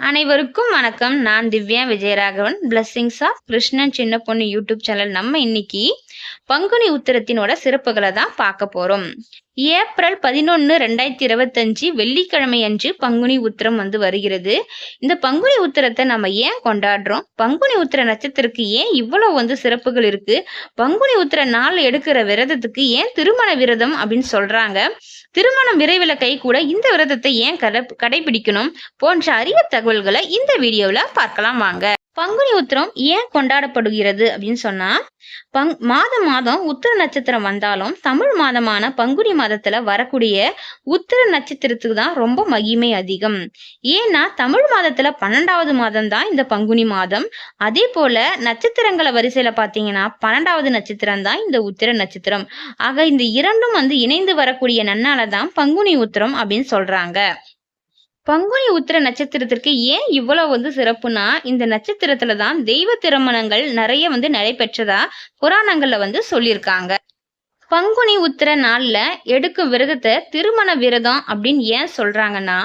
அனைவருக்கும் வணக்கம். நான் திவ்யா விஜயராகவன். பிளஸ்ஸிங்ஸ் ஆஃப் கிருஷ்ணன் சின்ன பொண்ணு யூடியூப் சேனல் நம்ம இன்னைக்கு பங்குனி உத்திரத்தினோட சிறப்புகளை தான் பார்க்க போறோம். ஏப்ரல் பதினொன்று ரெண்டாயிரத்தி இருபத்தஞ்சு வெள்ளிக்கிழமை அன்று பங்குனி உத்திரம் வந்து வருகிறது. இந்த பங்குனி உத்திரத்தை நம்ம ஏன் கொண்டாடுறோம்? பங்குனி உத்திர நட்சத்திரத்துக்கு ஏன் இவ்வளவு வந்து சிறப்புகள் இருக்கு? பங்குனி உத்திர நாள் எடுக்கிற விரதத்துக்கு ஏன் திருமண விரதம் அப்படின்னு சொல்றாங்க. திருமணம் விரைவில் கை கூட இந்த விரதத்தை ஏன் கடை கடைபிடிக்கணும் போன்ற அரிய தகவல்களை இந்த வீடியோவில் பார்க்கலாம் வாங்க. பங்குனி உத்திரம் ஏன் கொண்டாடப்படுகிறது அப்படின்னு சொன்னா பங் மாதம் மாதம் உத்திர நட்சத்திரம் வந்தாலும் தமிழ் மாதமான பங்குனி மாதத்துல வரக்கூடிய உத்திர நட்சத்திரத்துக்கு தான் ரொம்ப மகிமை அதிகம். ஏன்னா தமிழ் மாதத்துல பன்னெண்டாவது மாதம் தான் இந்த பங்குனி மாதம். அதே போல நட்சத்திரங்களை வரிசையில பாத்தீங்கன்னா பன்னெண்டாவது நட்சத்திரம் தான் இந்த உத்திர நட்சத்திரம். ஆக இந்த இரண்டும் வந்து இணைந்து வரக்கூடிய நன்னால தான் பங்குனி உத்திரம் அப்படின்னு சொல்றாங்க. பங்குனி உத்திர நட்சத்திரத்திற்கு ஏன் இவ்வளோ வந்து சிறப்புனா இந்த நட்சத்திரத்துல தான் தெய்வ திருமணங்கள் நிறைய வந்து நடைபெற்றதா புராணங்கள்ல வந்து சொல்லியிருக்காங்க. பங்குனி உத்திர நாளில் எடுக்கும் விரதத்தை திருமண விரதம் அப்படின்னு ஏன் சொல்கிறாங்கன்னா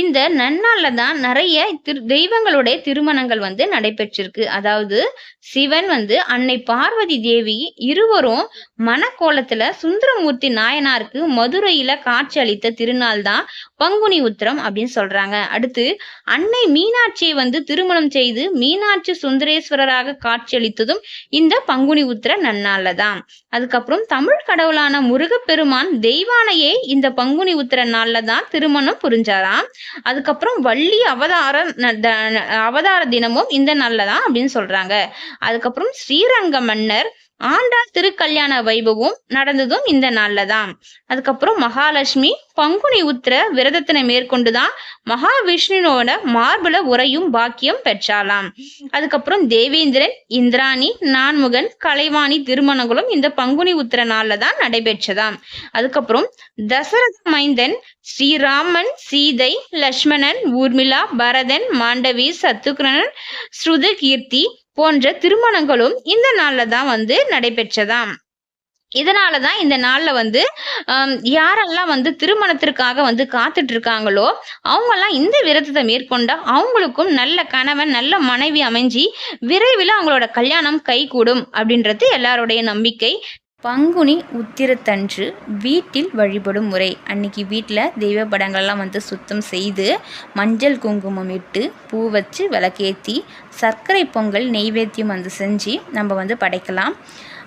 இந்த நன்னாளில் தான் நிறைய திரு தெய்வங்களுடைய திருமணங்கள் வந்து நடைபெற்றிருக்கு. அதாவது சிவன் வந்து அன்னை பார்வதி தேவி இருவரும் மனக்கோலத்தில் சுந்தரமூர்த்தி நாயனாருக்கு மதுரையில் காட்சி அளித்த திருநாள் தான் பங்குனி உத்திரம் அப்படின்னு சொல்கிறாங்க அடுத்து அன்னை மீனாட்சியை வந்து திருமணம் செய்து மீனாட்சி சுந்தரேஸ்வரராக காட்சியளித்ததும் இந்த பங்குனி உத்திர நன்னாளில் தான். அதுக்கப்புறம் தமிழ் தமிழ் கடவுளான முருகப்பெருமான் தெய்வானையே இந்த பங்குனி உத்திர நாள்ல தான் திருமணம் புரிஞ்சாராம். அதுக்கப்புறம் வள்ளி அவதார அவதார தினமும் இந்த நாள்ல தான் அப்படின்னு சொல்றாங்க. அதுக்கப்புறம் ஸ்ரீரங்க மன்னர் ஆண்டாள் திருக்கல்யாண வைபவம் நடந்ததும் இந்த நாள்ல தான். அதுக்கப்புறம் மகாலட்சுமி பங்குனி உத்திர விரதத்தினை மேற்கொண்டுதான் மகாவிஷ்ணுவோட மார்பல உரையும் பாக்கியம் பெற்றாலாம் அதுக்கப்புறம் தேவேந்திரன் இந்திராணி நான்முகன் கலைவாணி திருமணங்களும் இந்த பங்குனி உத்திர நாள்ல தான் நடைபெற்றதாம். அதுக்கப்புறம் தசரத மைந்தன் ஸ்ரீராமன் சீதை லக்ஷ்மணன் ஊர்மிளா பரதன் மாண்டவி சத்துக்ரனன் ஸ்ருத கீர்த்தி போன்ற திருமணங்களும் இந்த நாள்ல தான் வந்து நடைபெற்றதாம். இதனால தான் இந்த நாளில் வந்து யாரெல்லாம் வந்து திருமணத்திற்காக வந்து காத்துட்டு இருக்காங்களோ அவங்கெல்லாம் இந்த விரதத்தை மேற்கொண்டா அவங்களுக்கும் நல்ல கணவன் நல்ல மனைவி அமைஞ்சி விரைவில் அவங்களோட கல்யாணம் கைகூடும் அப்படின்றது எல்லாருடைய நம்பிக்கை. பங்குனி உத்திரத்தன்று வீட்டில் வழிபடும் முறை. அன்னைக்கு வீட்டில் தெய்வ படங்கள்லாம் வந்து சுத்தம் செய்து மஞ்சள் குங்குமம் இட்டு பூ வச்சு விளக்கேற்றி சர்க்கரை பொங்கல் நெய்வேத்தியம் வந்து செஞ்சு நம்ம வந்து படைக்கலாம்.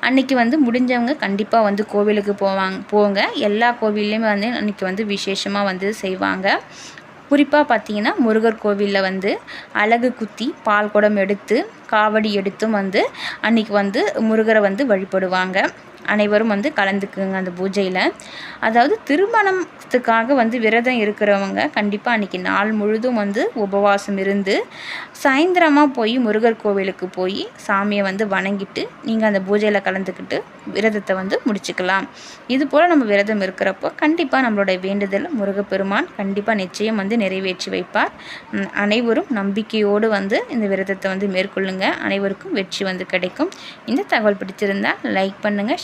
அன்றைக்கி வந்து முடிஞ்சவங்க கண்டிப்பாக வந்து கோவிலுக்கு போவாங்க போங்க. எல்லா கோவில்லையுமே வந்து அன்றைக்கி வந்து விசேஷமாக வந்து செய்வாங்க. குறிப்பாக பார்த்தீங்கன்னா முருகர் கோவிலில் வந்து அழகு குத்தி பால் குடம் எடுத்து காவடி எடுத்தும் வந்து அன்றைக்கி வந்து முருகரை வந்து வழிபடுவாங்க. அனைவரும் வந்து கலந்துக்குங்க அந்த பூஜையில். அதாவது திருமணத்துக்காக வந்து விரதம் இருக்கிறவங்க கண்டிப்பாக அன்றைக்கி நாள் முழுதும் வந்து உபவாசம் இருந்து சாயந்தரமாக போய் முருகர் கோவிலுக்கு போய் சாமியை வந்து வணங்கிட்டு நீங்கள் அந்த பூஜையில் கலந்துக்கிட்டு விரதத்தை வந்து முடிச்சுக்கலாம். இது போல் நம்ம விரதம் இருக்கிறப்போ கண்டிப்பாக நம்மளுடைய வேண்டுதல் முருகப்பெருமான் கண்டிப்பாக நிச்சயம் வந்து நிறைவேற்றி வைப்பார். அனைவரும் நம்பிக்கையோடு வந்து இந்த விரதத்தை வந்து மேற்கொள்ளுங்க. அனைவருக்கும் வெற்றி வந்து கிடைக்கும். இந்த தகவல் பிடிச்சிருந்தால் லைக் பண்ணுங்கள்